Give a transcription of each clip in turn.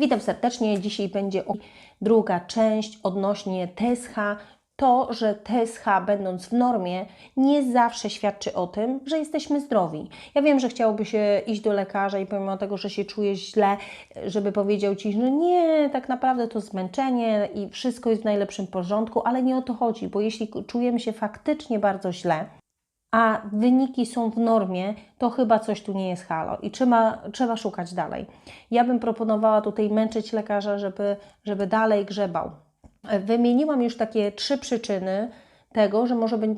Witam serdecznie. Dzisiaj będzie druga część odnośnie TSH. To, że TSH będąc w normie, nie zawsze świadczy o tym, że jesteśmy zdrowi. Ja wiem, że chciałoby się iść do lekarza i pomimo tego, że się czujesz źle, żeby powiedział ci, że nie, tak naprawdę to zmęczenie i wszystko jest w najlepszym porządku, ale nie o to chodzi, bo jeśli czujemy się faktycznie bardzo źle, a wyniki są w normie, to chyba coś tu nie jest halo i trzeba, trzeba szukać dalej. Ja bym proponowała tutaj męczyć lekarza, żeby, żeby dalej grzebał. Wymieniłam już takie trzy przyczyny tego, że możemy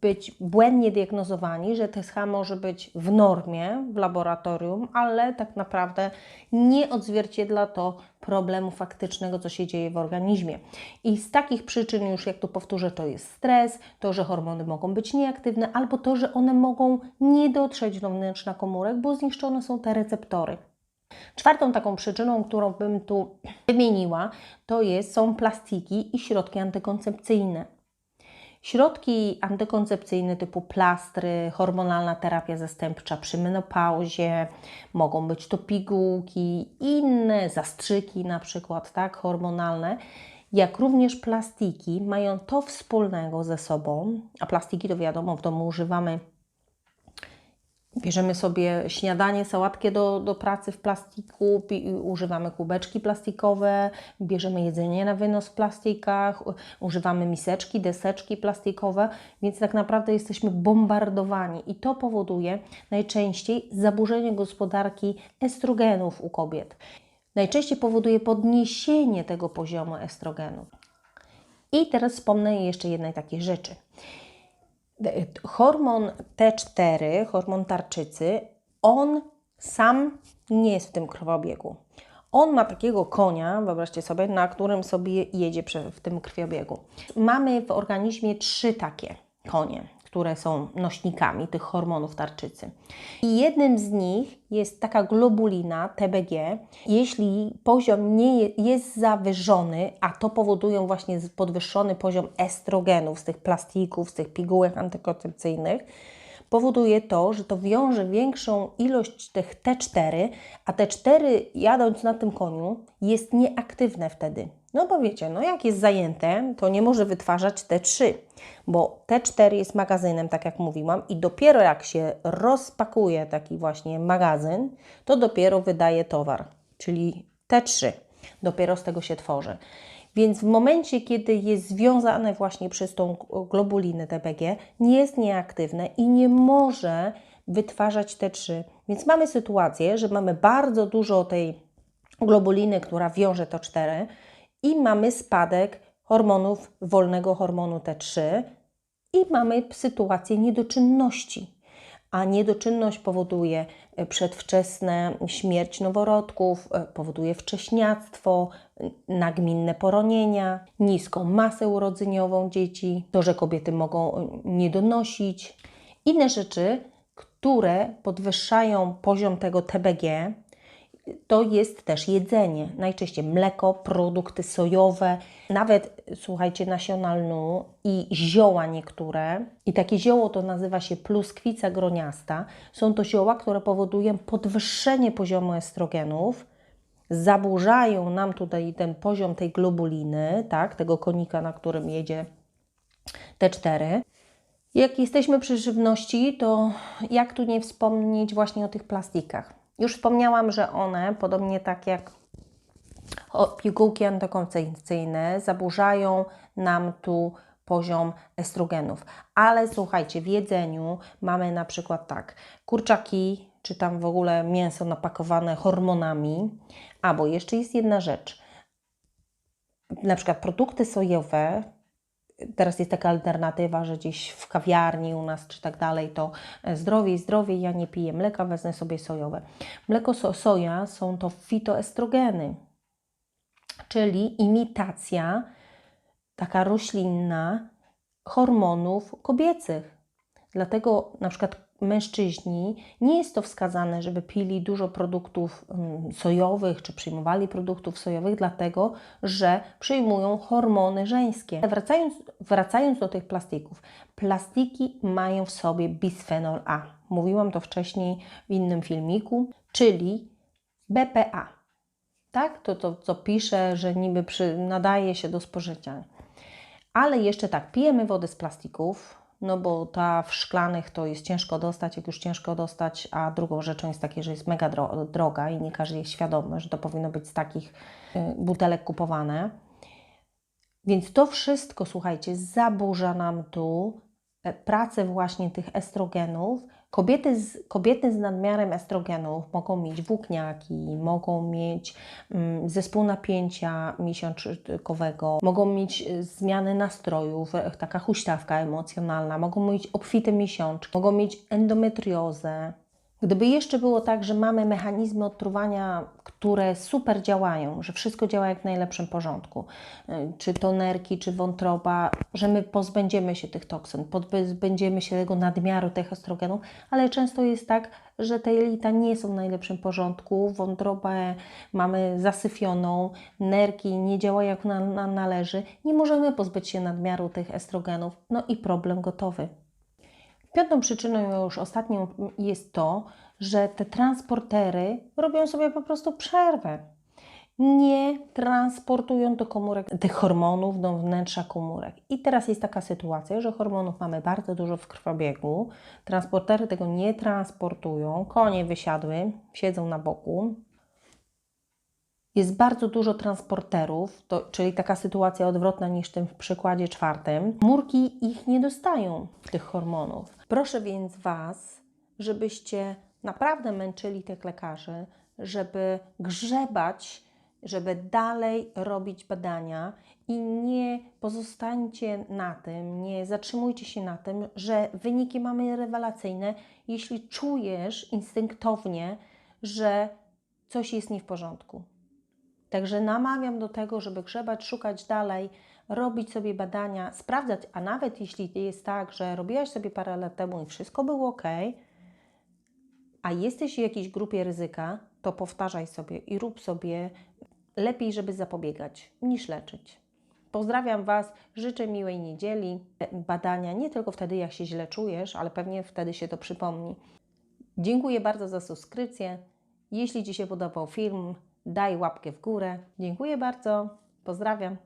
być błędnie diagnozowani, że TSH może być w normie w laboratorium, ale tak naprawdę nie odzwierciedla to problemu faktycznego, co się dzieje w organizmie. I z takich przyczyn, już jak tu powtórzę, to jest stres, to, że hormony mogą być nieaktywne, albo to, że one mogą nie dotrzeć do wnętrza komórek, bo zniszczone są te receptory. Czwartą taką przyczyną, którą bym tu wymieniła, to jest, są plastiki i środki antykoncepcyjne. Środki antykoncepcyjne typu plastry, hormonalna terapia zastępcza przy menopauzie, mogą być to pigułki, inne zastrzyki na przykład, tak, hormonalne, jak również plastiki mają to wspólnego ze sobą, a plastiki to wiadomo, w domu używamy Bierzemy sobie śniadanie, sałatkę do, do pracy w plastiku, używamy kubeczki plastikowe, bierzemy jedzenie na wynos w plastikach, używamy miseczki, deseczki plastikowe, więc tak naprawdę jesteśmy bombardowani i to powoduje najczęściej zaburzenie gospodarki estrogenów u kobiet. Najczęściej powoduje podniesienie tego poziomu estrogenów. I teraz wspomnę jeszcze jednej takiej rzeczy. Hormon T4, hormon tarczycy, on sam nie jest w tym krwiobiegu. On ma takiego konia, wyobraźcie sobie, na którym sobie jedzie w tym krwiobiegu. Mamy w organizmie trzy takie konie które są nośnikami tych hormonów tarczycy. I jednym z nich jest taka globulina TBG. Jeśli poziom nie jest zawyżony, a to powodują właśnie podwyższony poziom estrogenów z tych plastików, z tych pigułek antykoncepcyjnych, powoduje to, że to wiąże większą ilość tych T4, a T4 jadąc na tym koniu jest nieaktywne wtedy. No bo wiecie, no jak jest zajęte, to nie może wytwarzać T3, bo T4 jest magazynem, tak jak mówiłam, i dopiero jak się rozpakuje taki właśnie magazyn, to dopiero wydaje towar, czyli T3. Dopiero z tego się tworzy. Więc w momencie, kiedy jest związane właśnie przez tą globulinę TBG, nie jest nieaktywne i nie może wytwarzać T3. Więc mamy sytuację, że mamy bardzo dużo tej globuliny, która wiąże to 4 i mamy spadek hormonów, wolnego hormonu T3 i mamy sytuację niedoczynności a niedoczynność powoduje e, przedwczesne śmierć noworodków, e, powoduje wcześniactwo, nagminne poronienia, niską masę urodzeniową dzieci, to, że kobiety mogą e, nie donosić. Inne rzeczy, które podwyższają poziom tego TBG, to jest też jedzenie. Najczęściej mleko, produkty sojowe, nawet słuchajcie, nasiona lnu i zioła niektóre. I takie zioło to nazywa się pluskwica groniasta. Są to zioła, które powodują podwyższenie poziomu estrogenów, zaburzają nam tutaj ten poziom tej globuliny, tak, tego konika, na którym jedzie T4. Jak jesteśmy przy żywności, to jak tu nie wspomnieć właśnie o tych plastikach? Już wspomniałam, że one, podobnie tak jak pigułki antykoncepcyjne, zaburzają nam tu poziom estrogenów. Ale słuchajcie, w jedzeniu mamy na przykład tak, kurczaki, czy tam w ogóle mięso napakowane hormonami, albo jeszcze jest jedna rzecz, na przykład produkty sojowe, teraz jest taka alternatywa, że gdzieś w kawiarni u nas czy tak dalej, to zdrowie, zdrowie, ja nie piję mleka, wezmę sobie sojowe. Mleko so, soja są to fitoestrogeny, czyli imitacja taka roślinna hormonów kobiecych. Dlatego na przykład mężczyźni nie jest to wskazane, żeby pili dużo produktów sojowych czy przyjmowali produktów sojowych, dlatego że przyjmują hormony żeńskie. Wracając, wracając do tych plastików, plastiki mają w sobie bisfenol A. Mówiłam to wcześniej w innym filmiku, czyli BPA. tak? To, to co pisze, że niby przy, nadaje się do spożycia. Ale jeszcze tak, pijemy wodę z plastików, no bo ta w szklanych to jest ciężko dostać, jak już ciężko dostać, a drugą rzeczą jest takie, że jest mega dro droga i nie każdy jest świadomy, że to powinno być z takich y, butelek kupowane. Więc to wszystko, słuchajcie, zaburza nam tu e, pracę właśnie tych estrogenów. Kobiety z, kobiety z nadmiarem estrogenów mogą mieć włókniaki, mogą mieć mm, zespół napięcia miesiączkowego, mogą mieć e, zmiany nastrojów, e, taka huśtawka emocjonalna, mogą mieć obfite miesiączki, mogą mieć endometriozę. Gdyby jeszcze było tak, że mamy mechanizmy odtruwania, które super działają, że wszystko działa jak w najlepszym porządku, y, czy to nerki, czy wątroba, że my pozbędziemy się tych toksyn, pozbędziemy się tego nadmiaru tych estrogenów, ale często jest tak, że te jelita nie są w najlepszym porządku, wątrobę mamy zasyfioną, nerki nie działają jak nam należy, nie możemy pozbyć się nadmiaru tych estrogenów, no i problem gotowy. Piątą przyczyną, już ostatnią, jest to, że te transportery robią sobie po prostu przerwę. Nie transportują do komórek tych hormonów, do wnętrza komórek. I teraz jest taka sytuacja, że hormonów mamy bardzo dużo w krwobiegu, transportery tego nie transportują, konie wysiadły, siedzą na boku, jest bardzo dużo transporterów, to, czyli taka sytuacja odwrotna niż w tym w przykładzie czwartym. Murki ich nie dostają, tych hormonów. Proszę więc Was, żebyście naprawdę męczyli tych lekarzy, żeby grzebać, żeby dalej robić badania i nie pozostańcie na tym, nie zatrzymujcie się na tym, że wyniki mamy rewelacyjne, jeśli czujesz instynktownie, że coś jest nie w porządku. Także namawiam do tego, żeby grzebać, szukać dalej, robić sobie badania, sprawdzać, a nawet jeśli jest tak, że robiłaś sobie parę lat temu i wszystko było ok, a jesteś w jakiejś grupie ryzyka, to powtarzaj sobie i rób sobie lepiej, żeby zapobiegać niż leczyć. Pozdrawiam Was, życzę miłej niedzieli. Badania nie tylko wtedy, jak się źle czujesz, ale pewnie wtedy się to przypomni. Dziękuję bardzo za subskrypcję. Jeśli Ci się podobał film, daj łapkę w górę. Dziękuję bardzo. Pozdrawiam.